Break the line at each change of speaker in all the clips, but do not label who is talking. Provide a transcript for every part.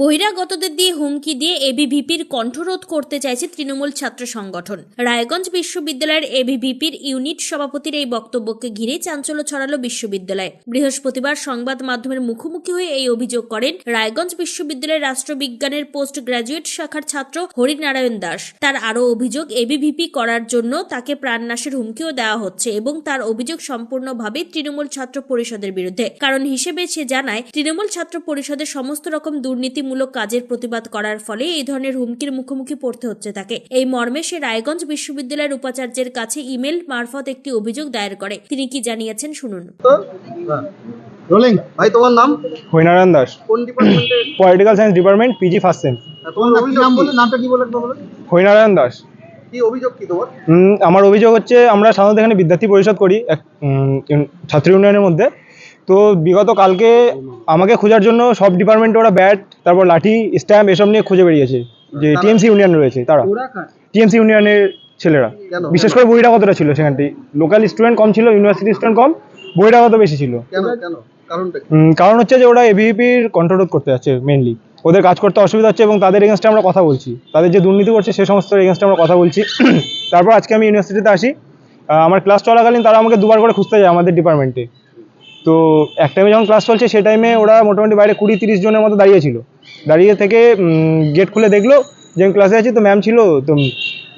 বহিরাগতদের দিয়ে হুমকি দিয়ে এবিভিপির কণ্ঠরোধ করতে চাইছে তৃণমূল ছাত্র সংগঠন। রায়গঞ্জ বিশ্ববিদ্যালয়ের এবিভিপির ইউনিট সভাপতির এই বক্তব্যকে ঘিরে চাঞ্চল্য ছড়ালো বিশ্ববিদ্যালয়ে। বৃহস্পতিবার সংবাদ মাধ্যমের মুখোমুখি হয়ে এই অভিযোগ করেন রায়গঞ্জ বিশ্ববিদ্যালয়ের রাষ্ট্রবিজ্ঞানের পোস্ট গ্রাজুয়েট শাখার ছাত্র হরিনারায়ণ দাস। তার আরও অভিযোগ এবিভিপি করার জন্য তাকে প্রাণনাশের হুমকিও দেওয়া হচ্ছে এবং তার অভিযোগ সম্পূর্ণভাবে তৃণমূল ছাত্র পরিষদের বিরুদ্ধে। কারণ হিসেবে সে জানায়, তৃণমূল ছাত্র পরিষদের সমস্ত রকম দুর্নীতিমূলক কাজের প্রতিবাদ করার ফলে এই ধরনের হুমকির মুখোমুখি পড়তে হচ্ছে তাকে। এই মর্মে সে রায়গঞ্জ বিশ্ববিদ্যালয়ের উপাচার্যের কাছে ইমেল মারফত একটি অভিযোগ দায়ের করে। তিনি কি জানিয়েছেন শুনুন।
রোলিং ভাই তোমার নাম?
হরিনারায়ণ দাস।
কোন ডিপার্টমেন্টে
political science department PG first sem
তোমার নাম বলে নামটা কি বলে একবার বলো
হরিনারায়ণ দাস।
কি অভিযোগ কি তোমার?
উম, আমার অভিযোগ হচ্ছে আমরা সাধারণত এখানে বিদ্যার্থী পরিষদ করি ছাত্র ইউনিয়নের মধ্যে। তো বিগত কালকে আমাকে খোঁজার জন্য সব ডিপার্টমেন্টে ওরা ব্যাট তারপর লাঠি স্ট্যাম্প এসব নিয়ে খুঁজে বেরিয়েছে। যে টিএমসি ইউনিয়ন রয়েছে তারা। টিএমসি ইউনিয়নের ছেলেরা। বিশেষ করে বইটা কতটা ছিল সেখানটি? লোকাল স্টুডেন্ট কম ছিল ইউনিভার্সিটি স্টুডেন্ট কম বইটা বহিরাগত বেশি ছিল? কারণ হচ্ছে যে ওরা এবিপির কন্ট্রোল করতে যাচ্ছে মেনলি ওদের কাজ করতে অসুবিধা হচ্ছে এবং তাদের এগেনস্টে আমরা কথা বলছি। তাদের যে দুর্নীতি করছে সে সমস্ত এগেনস্টে আমরা কথা বলছি। তারপর আজকে আমি ইউনিভার্সিটিতে আসি। আমার ক্লাস চলাকালীন তারা আমাকে দুবার করে খুঁজতে যায় আমাদের ডিপার্টমেন্টে তো এক টাইমে যখন ক্লাস চলছে সেই টাইমে ওরা মোটামুটি বাইরে কুড়ি তিরিশ জনের মতো দাঁড়িয়েছিল দাঁড়িয়ে থেকে গেট খুলে দেখল যে আমি ক্লাসে আছি তো ম্যাম ছিল তো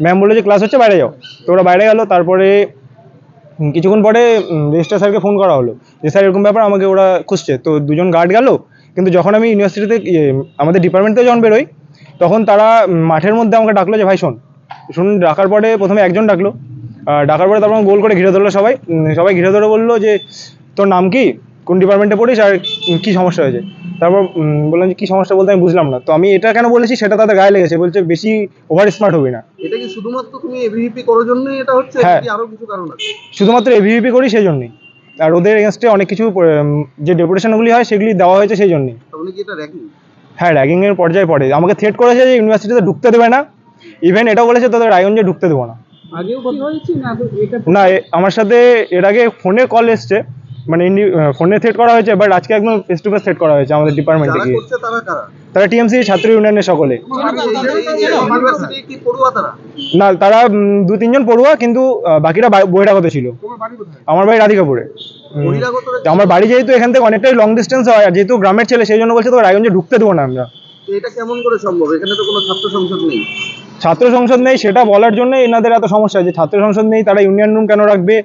ম্যাম বলল যে ক্লাস হচ্ছে বাইরে যাও। তো ওরা বাইরে গেল তারপরে কিছুক্ষণ পরে রেজিস্টার স্যারকে ফোন করা হলো। যে স্যার এরকম ব্যাপার আমাকে ওরা খুঁজছে। তো দুজন গার্ড গেল কিন্তু যখন আমি ইউনিভার্সিটিতে ইয়ে, আমাদের ডিপার্টমেন্ট যখন বেরোই তখন তারা মাঠের মধ্যে আমাকে ডাকলো যে ভাই শোন। শুন ডাকার পরে প্রথমে একজন ডাকলো। ডাকার পরে তারপর গোল করে ঘিরে ধরলো সবাই। সবাই ঘিরে ধরে বলল যে তোর নাম কি? কোন ডিপার্টমেন্টে পড়িস? আর কি সমস্যা হয়েছে? তারপর বললাম যে কি সমস্যা বলতে আমি বুঝলাম না। তো আমি এটা কেন বলেছি? সেটা তাদের গায়ে লেগেছে। বলছে বেশি ওভার স্মার্ট হবি না।
এটা কি শুধুমাত্র তুমি এবিভিপি করার জন্যই এটা হচ্ছে?
হ্যাঁ।
নাকি আরও কিছু কারণ আছে?
শুধুমাত্র এভিভিপি করি সেই জন্যই। আর ওদের এগেনস্টে অনেক কিছু যে ডেপুটেশনগুলি হয় সেগুলি দেওয়া হয়েছে সেই জন্যই।
তাহলে কি এটা র্যাগিং
হ্যাঁ র্যাগিংয়ের পর্যায়ে পড়ে। আমাকে থ্রেট করেছে যে ইউনিভার্সিটিতে ঢুকতে দেবে না। ইভেন এটা বলেছে তোদের রায়গঞ্জে ঢুকতে দেবো না।
আগেও কি হয়েছে না এটা
না এ- আমার সাথে এর আগে ফোনে কল এসছে। মানে ফোনে থ্রেট করা হয়েছে বাট আজকে একদম ফেস টু ফেস থ্রেট করা হয়েছে আমাদের ডিপার্টমেন্টে গিয়ে
তারা
টিএমসি ছাত্র ইউনিয়নের সকলে। না তারা দু তিনজন পড়ুয়া কিন্তু বাকিরা বহিরাগত ছিল। আমার বাড়ি রাধিকাপুরে। আমার বাড়ি যেহেতু এখান থেকে অনেকটাই লং ডিস্টেন্স হয় আর যেহেতু গ্রামের ছেলে সেই জন্য বলছে তো রায়গঞ্জে ঢুকতে দেবো না আমরা।
এটা কেমন করে সম্ভব? এখানে তো কোনো ছাত্র সংসদ নেই।
ছাত্র সংসদ নেই সেটা বলার জন্য এনাদের এত সমস্যা যে ছাত্র সংসদ নেই তারা ইউনিয়ন রুম কেন রাখবে?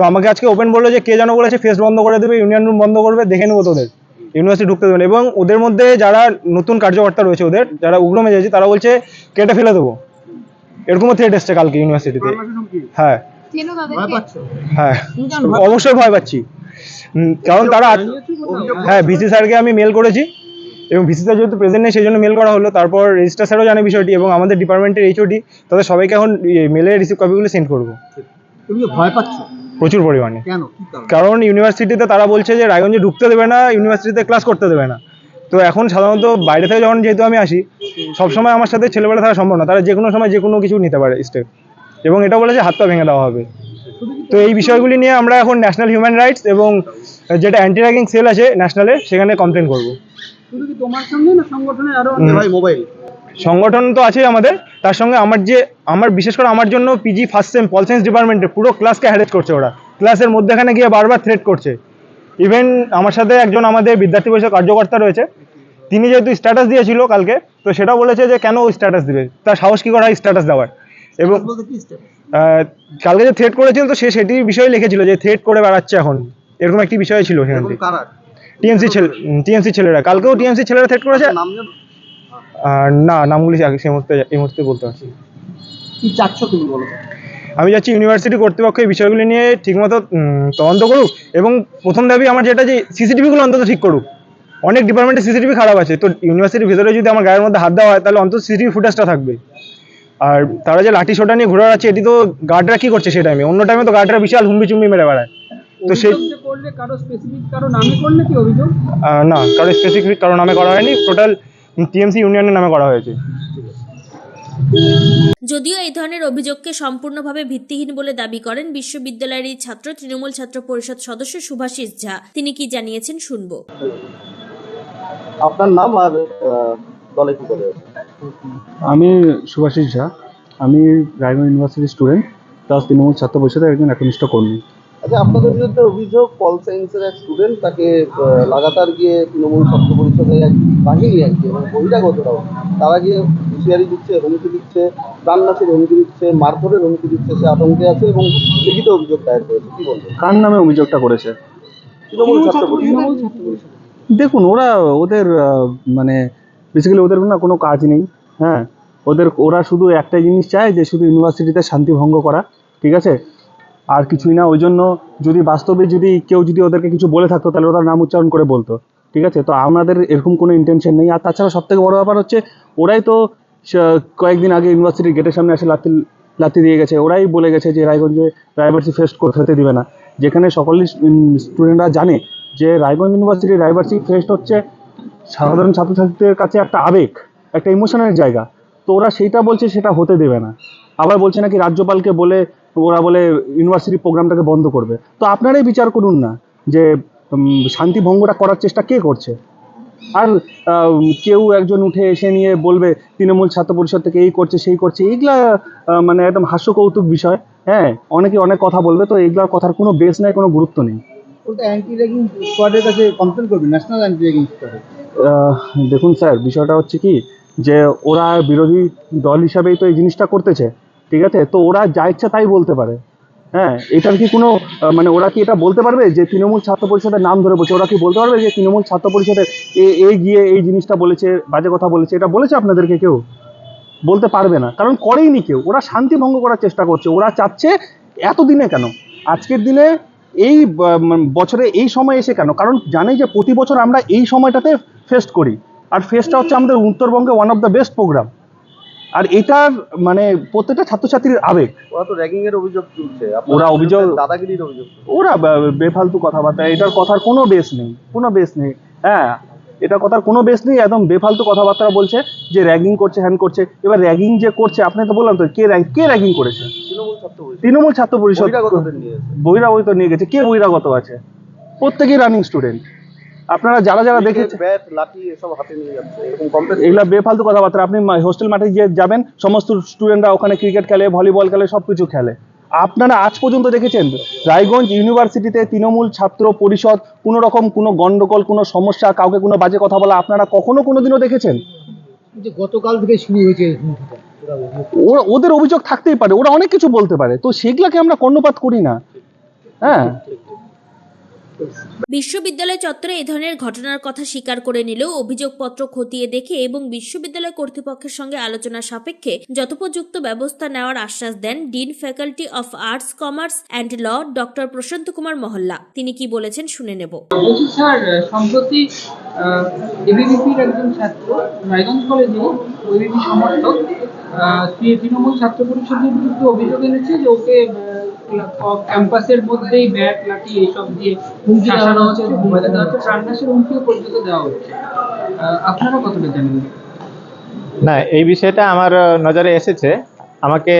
তো আমাকে আজকে ওপেন বলল যে কে যেন বলেছে ফেস বন্ধ করে দেবে ইউনিয়ন রুম বন্ধ করবে দেখে নেব তোদের। ইউনিভার্সিটি ঢুকতে দেবেন এবং ওদের মধ্যে যারা নতুন কার্যকর্তা রয়েছে ওদের যারা উগ্র মেজাজি তারা বলছে কেটে ফেলে দেবো। এরকমও থ্রেট এসছে কালকে ইউনিভার্সিটিতে হ্যাঁ। হ্যাঁ। অবশ্যই ভয় পাচ্ছি। কারণ তারা হ্যাঁ ভিসি স্যারকে আমি মেল করেছি। এবং ভিসি স্যার যেহেতু প্রেজেন্ট নেই সেই জন্য মেল করা হলো। তারপর রেজিস্টার স্যারও জানে বিষয়টি এবং আমাদের ডিপার্টমেন্টের এইচওডি তাদের সবাইকে এখন মেলে রিসিভ কপিগুলো সেন্ড করব।
তুমি ভয় পাচ্ছ?
প্রচুর পরিমাণে।
কারণ?
ইউনিভার্সিটিতে তারা বলছে যে রায়গঞ্জে ঢুকতে দেবে না ইউনিভার্সিটিতে ক্লাস করতে দেবে না। তো এখন সাধারণত বাইরে থেকে যখন যেহেতু আমি আসি সবসময় আমার সাথে ছেলেবেলা থাকা সম্ভব না। তারা যে কোনো সময় যে কোনো কিছু নিতে পারে স্টেপ এবং এটা বলে যে হাত পা ভেঙে দেওয়া হবে। তো এই বিষয়গুলি নিয়ে আমরা এখন ন্যাশনাল হিউম্যান রাইটস এবং যেটা অ্যান্টি র্যাগিং সেল আছে ন্যাশনালে সেখানে কমপ্লেন করব।
তোমার না
আরও মোবাইল
সংগঠন তো আছেই আমাদের। তার সঙ্গে আমার যে আমার বিশেষ করে আমার জন্য PG first sem pol science ডিপার্টমেন্টে পুরো ক্লাসকে হ্যারেজ করছে ওরা। ক্লাসের মধ্যেখানে গিয়ে বারবার থ্রেট করছে। ইভেন আমার সাথে একজন আমাদের বিদ্যার্থী পরিষদ কার্যকর্তা রয়েছে। তিনি যেহেতু স্ট্যাটাস দিয়েছিল কালকে তো সেটা বলেছে যে কেন স্ট্যাটাস দিবে? তার সাহস কী করা হয় স্ট্যাটাস দেওয়ার? এবং কালকে যে থ্রেট করেছিল তো সে সেটি বিষয়ে লিখেছিল যে থ্রেট করে বেড়াচ্ছে এখন। এরকম একটি বিষয় ছিল সেখানে
কারা?
টিএমসি ছেলে টিএমসি ছেলেরা। কালকেও টিএমসি ছেলেরা থ্রেট করেছে।
জানো?
আর না নামগুলি আগে সেই মুহূর্তে এই মুহূর্তে বলতে পারছি।
কি চাচ্ছ তুমি বলো?
আমি যাচ্ছি ইউনিভার্সিটি কর্তৃপক্ষ এই বিষয়গুলি নিয়ে ঠিকমতো তদন্ত করুক এবং প্রথম দাবি আমার যেটা যে সিসিটিভিগুলো অন্তত ঠিক করুক। অনেক ডিপার্টমেন্টে সিসিটিভি খারাপ আছে তো ইউনিভার্সিটির ভিতরে যদি আমার গায়ের মধ্যে হাত দেওয়া হয় তাহলে অন্তত সিসিটিভি ফুটেজটা থাকবে। আর তারা যে লাঠি সোটা নিয়ে ঘুরে বেড়াচ্ছে এটি তো গার্ডরা কি করছে সেই টাইমে অন্য টাইমে তো গার্ডরা বিশাল হুম্বি চুম্বি মেরে বেড়ায়। তো সেই না কারও স্পেসিফিক কারও নামে করা হয়নি। টোটাল টিএমসি ইউনিয়নের নামে করা হয়েছে।
যদিও এই ধরনের অভিযোগকে সম্পূর্ণভাবে ভিত্তিহীন বলে দাবি করেন বিশ্ববিদ্যালয়ের এই ছাত্র তৃণমূল ছাত্র পরিষদ সদস্য সুভাষিস ঝা। তিনি কি জানিয়েছেন শুনব।
আপনার নাম আর দলে কি করে?
আমি সুভাষিস ঝা। আমি রায়গঞ্জ ইউনিভার্সিটির স্টুডেন্ট প্লাস তৃণমূল ছাত্র পরিষদের একজন একনিষ্ঠ কর্মী।
আচ্ছা আপনাদের বিরুদ্ধে অভিযোগ পল সায়েন্সের এক স্টুডেন্ট তাকে লাগাতার গিয়ে তৃণমূল ছাত্র পরিষদের এক বাহিনী আর কি এবং বহিরাগতরাও। তারা গিয়ে হুঁশিয়ারি দিচ্ছে হুমকি দিচ্ছে প্রাণনাশের হুমকি দিচ্ছে মারধরের হুমকি দিচ্ছে সে আতঙ্কে আছে এবং লিখিত অভিযোগ দায়ের করেছে। কি বলবেন?
কার নামে অভিযোগটা করেছে?
তৃণমূল ছাত্র পরিষদ।
দেখুন ওরা ওদের মানে বেসিক্যালি ওদের না কোনো কাজ নেই হ্যাঁ? ওদের ওরা শুধু একটাই জিনিস চায় যে শুধু ইউনিভার্সিটিতে শান্তি ভঙ্গ করা ঠিক আছে? আর কিছুই না ওই জন্য যদি বাস্তবে যদি কেউ যদি ওদেরকে কিছু বলে থাকতো, তাহলে ওরা নাম উচ্চারণ করে বলতো, ঠিক আছে? তো আমাদের এরকম কোনো ইন্টেনশন নেই। আর তাছাড়া সব থেকে বড় ব্যাপার হচ্ছে, ওরাই তো কয়েকদিন আগে ইউনিভার্সিটির গেটের সামনে এসে লাত্তি লাত্তি দিয়ে গেছে। ওরাই বলে গেছে যে রায়গঞ্জে রায়বার্সি ফেস্ট করতে দিবে না। যেখানে সকলেই স্টুডেন্টরা জানে যে রায়গঞ্জ ইউনিভার্সিটি রায়বার্সি ফেস্ট হচ্ছে সাধারণ ছাত্রছাত্রীদের কাছে একটা আবেগ, একটা ইমোশনের জায়গা। তো ওরা সেইটা বলছে, সেটা হতে দেবে না। আবার বলছে নাকি রাজ্যপালকে বলে ওরা বলে ইউনিভার্সিটি প্রোগ্রামটাকে বন্ধ করবে। তো আপনারাই বিচার করুন না যে শান্তি ভঙ্গটা করার চেষ্টা কে করছে। আর কেউ একজন উঠে এসে নিয়ে বলবে তৃণমূল ছাত্র পরিষদ থেকে এই করছে সেই করছে। এইগুলা মানে একদম হাস্যকৌতুক বিষয়। হ্যাঁ অনেকে অনেক কথা বলবে তো এইগুলার কথার কোনো বেস নাই কোনো গুরুত্ব নেই। দেখুন স্যার বিষয়টা হচ্ছে কি যে ওরা বিরোধী দল হিসাবেই তো এই জিনিসটা করতেছে। ঠিক আছে? তো ওরা যা ইচ্ছা তাই বলতে পারে। হ্যাঁ এটার কি কোনো মানে ওরা কি এটা বলতে পারবে যে তৃণমূল ছাত্র পরিষদের নাম ধরে বলছে? ওরা কি বলতে পারবে যে তৃণমূল ছাত্র পরিষদের এই গিয়ে এই জিনিসটা বলেছে, বাজে কথা বলেছে, এটা বলেছে আপনাদেরকে কেউ? বলতে পারবে না। কারণ করেইনি কেউ। ওরা শান্তি ভঙ্গ করার চেষ্টা করছে। ওরা চাচ্ছে এতদিনে কেন? আজকের দিনে এই বছরে এই সময় এসে কেন? কারণ জানে যে প্রতি বছর আমরা এই সময়টাতে ফেস্ট করি। আর ফেস্টটা হচ্ছে আমাদের উত্তরবঙ্গে one of the best program আর এটার মানে প্রত্যেকটা ছাত্রছাত্রীর আবেগ।
ওরা তো র্যাগিং এর অভিযোগ তুলছে।
ওরা অভিযোগ-
দাদাগিরির অভিযোগ।
ওরা বেফালতু কথাবার্তা এটার কথার কোনো বেস নেই কোনো বেস নেই। হ্যাঁ এটার কথার কোনো বেস নেই একদম বেফালতু কথাবার্তা বলছে যে র্যাগিং করছে হ্যান করছে। এবার র্যাগিং যে করছে আপনি তো বললাম তো কে র্যাগ- কে র্যাগিং করেছে?
তৃণমূল ছাত্র পরিষদ।
বহিরাগত নিয়ে গেছে কে বহিরাগত আছে? প্রত্যেকেই রানিং স্টুডেন্ট আপনারা যারা যারা দেখেছেন
ব্যাট লাঠি এসব হাতে নিয়ে যাচ্ছে এরকম কমপ্লেন
এগুলা বেফালতু কথাবার্তা। আপনি হোস্টেল মাঠে গিয়ে যাবেন সমস্ত স্টুডেন্টরা ওখানে ক্রিকেট খেলে ভলিবল খেলে সব কিছু খেলে। আপনারা আজ পর্যন্ত দেখেছেন রায়গঞ্জ ইউনিভার্সিটিতে তৃণমূল ছাত্র পরিষদ কোনো রকম কোনো গন্ডগোল কোনো সমস্যা কাউকে কোনো বাজে কথা বলা আপনারা কখনো কোনো দিনও দেখেছেন?
যে গতকাল থেকে শুরু হয়েছে
ওরা ওদের অভিযোগ থাকতেই পারে ওরা অনেক কিছু বলতে পারে। তো সেগুলাকে আমরা কর্ণপাত করি না। হ্যাঁ?
বিশ্ববিদ্যালয় চত্বরে এ ধরনের ঘটনার কথা স্বীকার করে নিলেও অভিযোগপত্র খতিয়ে দেখে এবং বিশ্ববিদ্যালয় কর্তৃপক্ষের সঙ্গে আলোচনা সাপেক্ষে যথোপযুক্ত ব্যবস্থা নেওয়ার আশ্বাস দেন dean faculty of arts, commerce and law doctor Prashanta Kumar Mahalla. তিনি কি বলেছেন শুনে নেব।
স্যার, সম্প্রতি এবিভিপির একজন ছাত্র, রায়গঞ্জ কলেজে সমর্থক তৃণমূল ছাত্র পরিষদের বিরুদ্ধে অভিযোগ এনেছে যে ওকে ক্যাম্পাসের মধ্যেই ব্যাট লাঠি এইসব দিয়ে হুমকি দেওয়া হচ্ছে হুমকি দেওয়া হচ্ছে। প্রাণনাশের হুমকিও পর্যন্ত দেওয়া হচ্ছে। আপনারা কতটা জানেন?
না এই বিষয়টা আমার নজরে এসেছে। আমাকে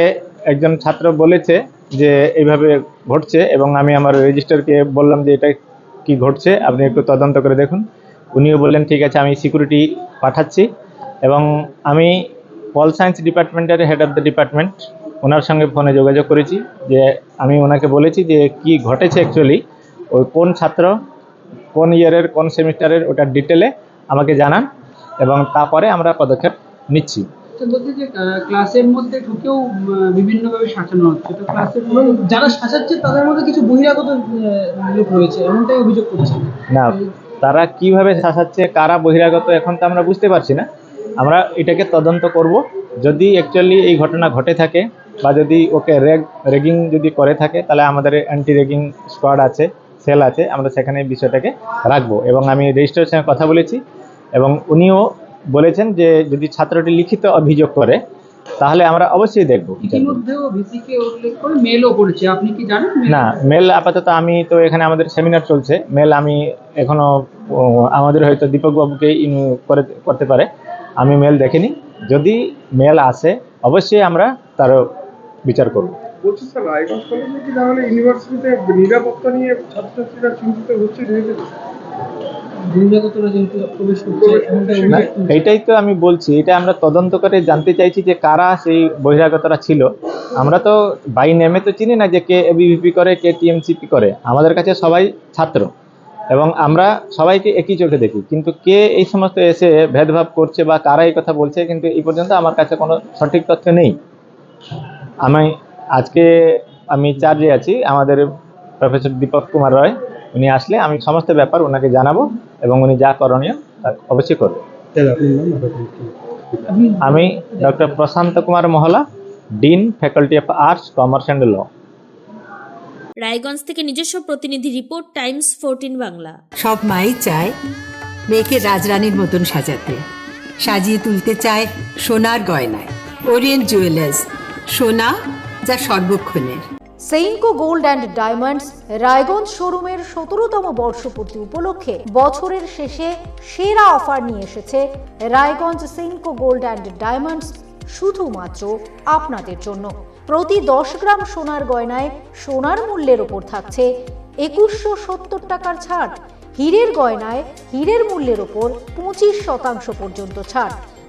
একজন ছাত্র বলেছে যে এইভাবে ঘটছে এবং আমি আমার রেজিস্টারকে বললাম যে এটা কি ঘটছে আপনি একটু তদন্ত করে দেখুন। উনিও বললেন ঠিক আছে আমি সিকিউরিটি পাঠাচ্ছি। এবং আমি পল সায়েন্স ডিপার্টমেন্টের হেড অফ দ্য ডিপার্টমেন্ট ওনার সঙ্গে ফোনে যোগাযোগ করেছি যে আমি ওনাকে বলেছি যে কি ঘটেছে অ্যাকচুয়ালি ওই কোন ছাত্র কোন ইয়ারের কোন সেমিস্টারের ওটার ডিটেলে আমাকে জানান এবং তারপরে আমরা পদক্ষেপ নিচ্ছি।
বলতে যে ক্লাসের মধ্যে ঢুকেও বিভিন্নভাবে শাসানো হচ্ছে। তো ক্লাসের
যারা শাসাচ্ছে তাদের মধ্যে কিছু বহিরাগত লোক রয়েছে এমনটাই অভিযোগ করছে।
না তারা কীভাবে শাসাচ্ছে কারা বহিরাগত এখন তো আমরা বুঝতে পারছি না। আমরা এটাকে তদন্ত করব। যদি অ্যাকচুয়ালি এই ঘটনা ঘটে থাকে বা যদি ওকে রেগ রেগিং যদি করে থাকে তাহলে আমাদের অ্যান্টি রেগিং স্কোয়াড আছে সেল আছে আমরা সেখানে বিষয়টাকে রাখব। এবং আমি রেজিস্ট্রারের সঙ্গে কথা বলেছি এবং উনিও বলেছেন যে যদি ছাত্রটি লিখিত অভিযোগ করে তাহলে আমরা অবশ্যই দেখব
ইতিমধ্যেও ভিসিকে করে আপনি কি জানেন
না মেল আপাতত আমি তো এখানে আমাদের সেমিনার চলছে। মেল আমি এখনও আমাদের হয়তো দীপক বাবুকে করে করতে পারে। আমি মেল দেখিনি। যদি মেল আসে অবশ্যই আমরা তারও বিচার করব।
বলছি স্যার রায়গঞ্জ কলেজে কি তাহলে ইউনিভার্সিটিতে নিরাপত্তা নিয়ে ছাত্রছাত্রীরা চিন্তিত হচ্ছে ধীরে ধীরে
বহিরাগতরা যেহেতু প্রবেশ করছে। এমনটাই
না
অভিযোগ তুলছে।
এইটাই তো আমি বলছি এটা আমরা তদন্ত করে জানতে চাইছি যে কারা সেই বহিরাগতরা ছিল। আমরা তো বাই নেমে তো চিনি না যে কে এবিভিপি করে কে টিএমসিপি করে। আমাদের কাছে সবাই ছাত্র। এবং আমরা সবাইকে একই চোখে দেখি। কিন্তু কে এই সমস্ত এসে ভেদভাব করছে বা কারা এই কথা বলছে কিন্তু এই পর্যন্ত আমার কাছে কোনো সঠিক তথ্য নেই। আমি আজকে আমি চার্জে আছি আমাদের প্রফেসর দীপক কুমার রয়। উনি আসলে আমি সমস্ত ব্যাপার ওনাকে জানাব এবং উনি যা করণীয় তা অবশ্যই করবে। আমি doctor Prashanta Kumar Mahala dean faculty of arts commerce and law
Raiganj থেকে নিজস্ব প্রতিনিধি রিপোর্ট টাইমস ফোরটিন বাংলা।
সব মাই চায় মেয়েকে রাজরানীর মতন সাজাতে সাজিয়ে তুলতে চায় সোনার গয়নায়। ওরিয়েন্ট জুয়েলার্স সোনা, যা সর্বক্ষণের।
Senco gold and diamonds Raiganj শোরুমের সতেরোতম বর্ষপূর্তি উপলক্ষে বছরের শেষে সেরা অফার নিয়ে এসেছে Raiganj Senco gold and diamonds শুধুমাত্র আপনাদের জন্য। প্রতি দশ গ্রাম সোনার গয়নায় সোনার মূল্যের ওপর থাকছে একুশশো সত্তর টাকার ছাড়। হীরের গয়নায় হীরের মূল্যের ওপর পঁচিশ শতাংশ পর্যন্ত ছাড়।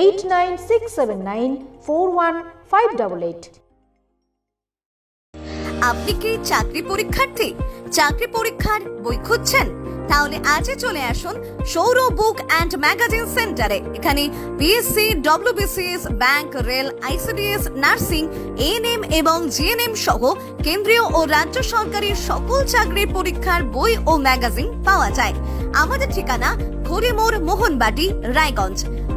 eight nine six seven nine four one five double eight
আপনি কি চাকরি পরীক্ষার্থী? চাকরি পরীক্ষার বই খুঁজছেন? তাহলে আজই চলে আসুন সৌর বুক অ্যান্ড ম্যাগাজিন সেন্টারে। এখানে BSc WBCS bank rail ICDS nursing ANM এবং জিএনএম সহ কেন্দ্রীয় ও রাজ্য সরকারের সকল চাকরির পরীক্ষার বই ও ম্যাগাজিন পাওয়া যায়। আমাদের ঠিকানা খড়িমোড় মোহনবাটি, রায়গঞ্জ।